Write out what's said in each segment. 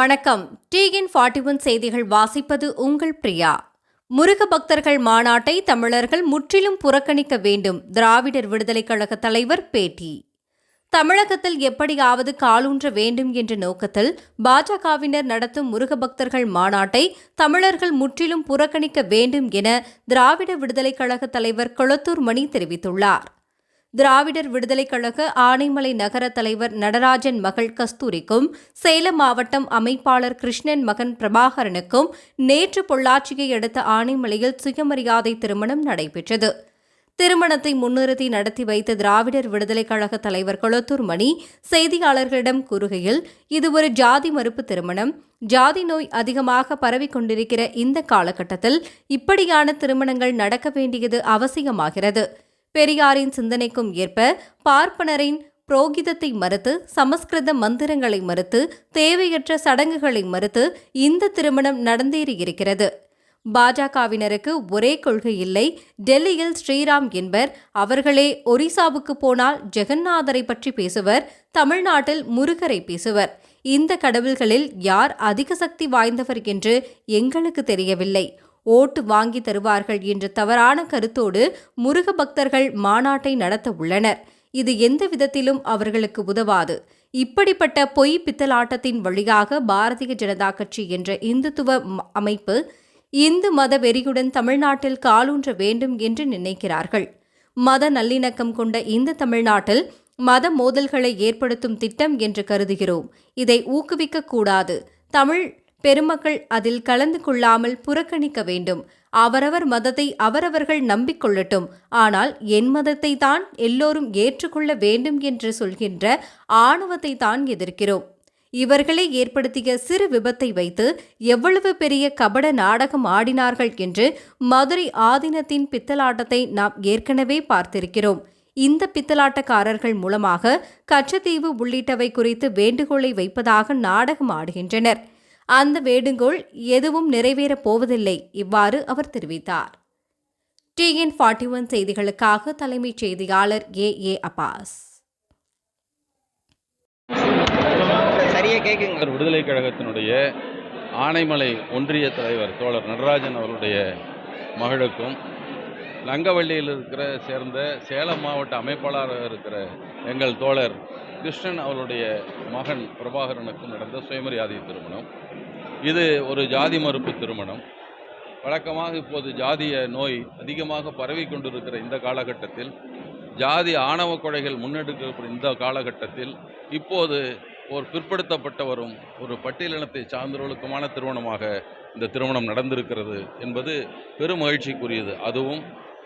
வணக்கம். TN forty one செய்திகள் வாசிப்பது உங்கள் பிரியா. முருக பக்தர்கள் மாநாட்டை தமிழர்கள் முற்றிலும் புறக்கணிக்க வேண்டும். திராவிடர் விடுதலைக் கழக தலைவர் பேட்டி. தமிழகத்தில் எப்படியாவது காலூன்ற வேண்டும் என்ற நோக்கத்தில் பாஜகவினர் நடத்தும் முருக பக்தர்கள் மாநாட்டை தமிழர்கள் முற்றிலும் புறக்கணிக்க வேண்டும் என திராவிட விடுதலைக் கழக தலைவர் கொளத்தூர் மணி தெரிவித்துள்ளார். திராவிடர் விடுதலைக் கழக ஆனைமலை நகர தலைவர் நடராஜன் மகள் கஸ்தூரிக்கும் சேலம் மாவட்டம் அமைப்பாளர் கிருஷ்ணன் மகன் பிரபாகரனுக்கும் நேற்று பொள்ளாச்சியை அடுத்த ஆனைமலையில் சுயமரியாதை திருமணம் நடைபெற்றது. திருமணத்தை முன்னிறுத்தி நடத்தி வைத்த திராவிடர் விடுதலைக் கழக தலைவர் கொளத்தூர் மணி செய்தியாளர்களிடம் கூறுகையில் இது ஒரு ஜாதி மறுப்பு திருமணம். ஜாதி நோய் அதிகமாக பரவிக் கொண்டிருக்கிற இந்த காலகட்டத்தில் இப்படியான திருமணங்கள் நடக்க வேண்டியது அவசியமாகிறது. பெரியாரின் சிந்தனைக்கும் ஏற்ப பார்ப்பனரின் புரோகிதத்தை மறுத்து சமஸ்கிருத மந்திரங்களை மறுத்து தேவையற்ற சடங்குகளை மறுத்து இந்த திருமணம் நடந்தேறியிருக்கிறது பாஜகவினருக்கு ஒரே கொள்கை இல்லை. டெல்லியில் ஸ்ரீராம் என்பர் அவர்களே ஒரிசாவுக்கு போனால் ஜெகநாதரை பற்றி பேசுவர் தமிழ்நாட்டில் முருகரை பேசுவர். இந்த கடவுள்களில் யார் அதிக சக்தி வாய்ந்தவர் என்று எங்களுக்கு தெரியவில்லை. ஓட்டு வாங்கி தருவார்கள் என்ற தவறான கருத்தோடு முருக பக்தர்கள் மாநாட்டை நடத்த உள்ளனர். இது எந்த விதத்திலும் அவர்களுக்கு உதவாது. இப்படிப்பட்ட பொய் பித்தலாட்டத்தின் வழியாக பாரதிய ஜனதா கட்சி என்ற இந்துத்துவ அமைப்பு இந்து மத வெறியுடன் தமிழ்நாட்டில் காலூன்ற வேண்டும் என்று நினைக்கிறார்கள். மத நல்லிணக்கம் கொண்ட இந்த தமிழ்நாட்டில் மத மோதல்களை ஏற்படுத்தும் திட்டம் என்று கருதுகிறோம். இதை ஊக்குவிக்க கூடாது. தமிழ் பெருமக்கள் அதில் கலந்து கொள்ளாமல் புறக்கணிக்க வேண்டும். அவரவர் மதத்தை அவரவர்கள் நம்பிக்கொள்ளட்டும் ஆனால் என் மதத்தை தான் எல்லோரும் ஏற்றுக்கொள்ள வேண்டும் என்று சொல்கின்ற ஆணவத்தை தான் எதிர்க்கிறோம். இவர்களே ஏற்படுத்திய சிறு விபத்தை வைத்து எவ்வளவு பெரிய கபட நாடகம் ஆடினார்கள் என்று மதுரை ஆதீனத்தின் பித்தலாட்டத்தை நாம் ஏற்கனவே பார்த்திருக்கிறோம். இந்த பித்தலாட்டக்காரர்கள் மூலமாக கச்சத்தீவு உள்ளிட்டவை குறித்து வேண்டுகோளை வைப்பதாக நாடகம் ஆடுகின்றனர். அந்த வேண்டுகோள் எதுவும் நிறைவேறப் போவதில்லை இவ்வாறு அவர் தெரிவித்தார். டிஎன் ஃபார்ட்டி ஒன் செய்திகளுக்காக தலைமைச் செய்தியாளர் ஏ. ஏ. அப்பாஸ். சரியா கேக்குங்க. தமிழர் விடுதலை கழகத்தினுடைய ஆனைமலை ஒன்றிய தலைவர் தோழர் நடராஜன் அவருடைய மகளுக்கும் லங்கவள்ளியில் இருக்கிற சேர்ந்த சேலம் மாவட்ட அமைப்பாளராக இருக்கிற எங்கள் தோழர் கிருஷ்ணன் அவருடைய மகன் பிரபாகரனுக்கும் நடந்த சுயமரியாதை திருமணம். இது ஒரு ஜாதி மறுப்பு திருமணம். வழக்கமாக இப்போது ஜாதிய நோய் அதிகமாக பரவி கொண்டிருக்கிற இந்த காலகட்டத்தில் ஜாதி ஆணவ கொலைகள் முன்னெடுக்கப்படும் இந்த காலகட்டத்தில் இப்போது ஒரு பிற்படுத்தப்பட்டவரும் ஒரு பட்டியலினத்தை சார்ந்தவர்களுக்குமான திருமணமாக இந்த திருமணம் நடந்திருக்கிறது என்பது பெரும் மகிழ்ச்சிக்குரியது. அதுவும்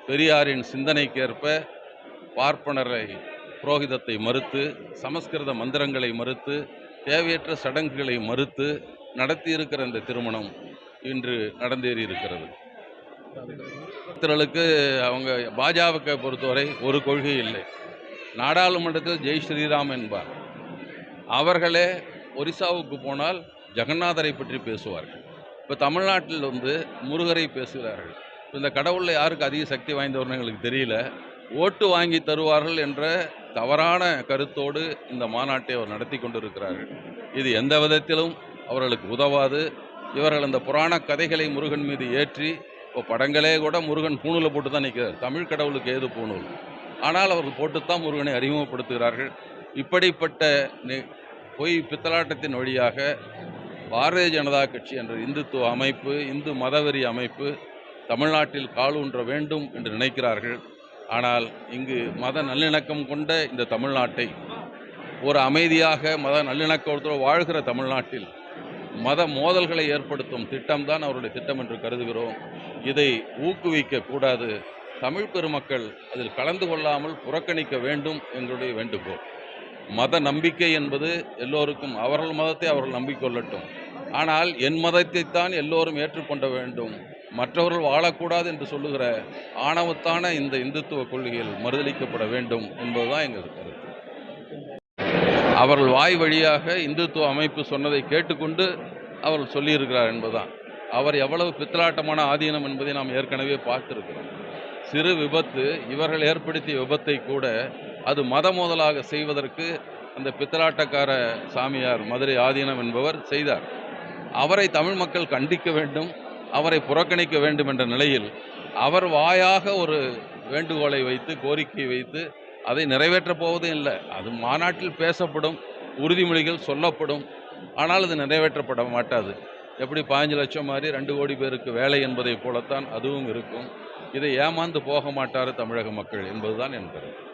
பெரியாரின் சிந்தனைக்கேற்ப பார்ப்பனரை புரோகிதத்தை மறுத்து சமஸ்கிருத மந்திரங்களை மறுத்து தேவையற்ற சடங்குகளை மறுத்து நடத்தியிருக்கிற இந்த திருமணம் இன்று நடந்தேறி இருக்கிறது பக்தர்களுக்கு அவங்க பாஜகவை பொறுத்தவரை ஒரு கொள்கை இல்லை. நாடாளுமன்றத்தில் ஜெய் ஸ்ரீராம் என்பார். அவர்களே ஒரிசாவுக்கு போனால் ஜெகநாதரை பற்றி பேசுவார்கள். இப்போ தமிழ்நாட்டில் வந்து முருகரை பேசுகிறார்கள். இப்போ இந்த கடவுளில் யாருக்கு அதிக சக்தி வாய்ந்தவர்னு எங்களுக்கு தெரியல. ஓட்டு வாங்கி தருவார்கள் என்ற தவறான கருத்தோடு இந்த மாநாட்டை அவர் நடத்தி கொண்டிருக்கிறார்கள் இது எந்த விதத்திலும் அவர்களுக்கு உதவாது. இவர்கள் அந்த புராண கதைகளை முருகன் மீது ஏற்றி இப்போ படங்களே கூட முருகன் பூணூலை போட்டு தான் நிற்கிறார் தமிழ் கடவுளுக்கு ஏது பூணூல்? ஆனால் அவர்கள் போட்டுத்தான் முருகனை அறிமுகப்படுத்துகிறார்கள். இப்படிப்பட்ட பொய் பித்தலாட்டத்தின் வழியாக பாரதிய ஜனதா கட்சி என்ற இந்துத்துவ அமைப்பு இந்து மதவெறி அமைப்பு தமிழ்நாட்டில் காலூன்ற வேண்டும் என்று நினைக்கிறார்கள். ஆனால் இங்கு மத நல்லிணக்கம் கொண்ட இந்த தமிழ்நாட்டை ஒரு அமைதியாக மத நல்லிணக்கத்தோடு வாழ்கிற தமிழ்நாட்டில் மத மோதல்களை ஏற்படுத்தும் திட்டம்தான் அவருடைய திட்டம் என்று கருதுகிறோம். இதை ஊக்குவிக்க கூடாது. தமிழ் பெருமக்கள் அதில் கலந்து கொள்ளாமல் புறக்கணிக்க வேண்டும் எங்களுடைய வேண்டுகோள். மத நம்பிக்கை என்பது எல்லோருக்கும் அவர்கள் மதத்தை அவர்கள் நம்பிக்கொள்ளட்டும். ஆனால் என் மதத்தைத்தான் எல்லோரும் ஏற்றுக்கொண்ட வேண்டும். மற்றவர்கள் வாழக்கூடாது என்று சொல்லுகிற ஆணவத்தான இந்த இந்துத்துவ கொள்கைகள் மறுதளிக்கப்பட வேண்டும் என்பதுதான் எங்கள் கருத்து. அவர்கள் வாய் வழியாக இந்துத்துவ அமைப்பு சொன்னதை கேட்டுக்கொண்டு அவர்கள் சொல்லியிருக்கிறார் என்பதுதான். அவர் எவ்வளவு பித்தலாட்டமான ஆதீனம் என்பதை நாம் ஏற்கனவே பார்த்திருக்கிறோம். சிறு விபத்து இவர்கள் ஏற்படுத்திய விபத்தை கூட அது மத மோதலாக செய்வதற்கு அந்த பித்தலாட்டக்கார சாமியார் மதுரை ஆதீனம் என்பவர் செய்தார். அவரை தமிழ் மக்கள் கண்டிக்க வேண்டும் அவரை புறக்கணிக்க வேண்டும் என்ற நிலையில் அவர் வாயாக ஒரு வேண்டுகோளை வைத்து கோரிக்கை வைத்து அதை நிறைவேற்றப் போவதும் இல்லை. அது மாநாட்டில் பேசப்படும் உறுதிமொழிகள் சொல்லப்படும் ஆனால் அது நிறைவேற்றப்பட மாட்டாது. எப்படி பாஞ்சு லட்சம் மாதிரி ரெண்டு கோடி பேருக்கு வேலை என்பதைப் போலத்தான் அதுவும் இருக்கும். இதை ஏமாந்து போக மாட்டார் தமிழக மக்கள் என்பதுதான் என் கருத்து.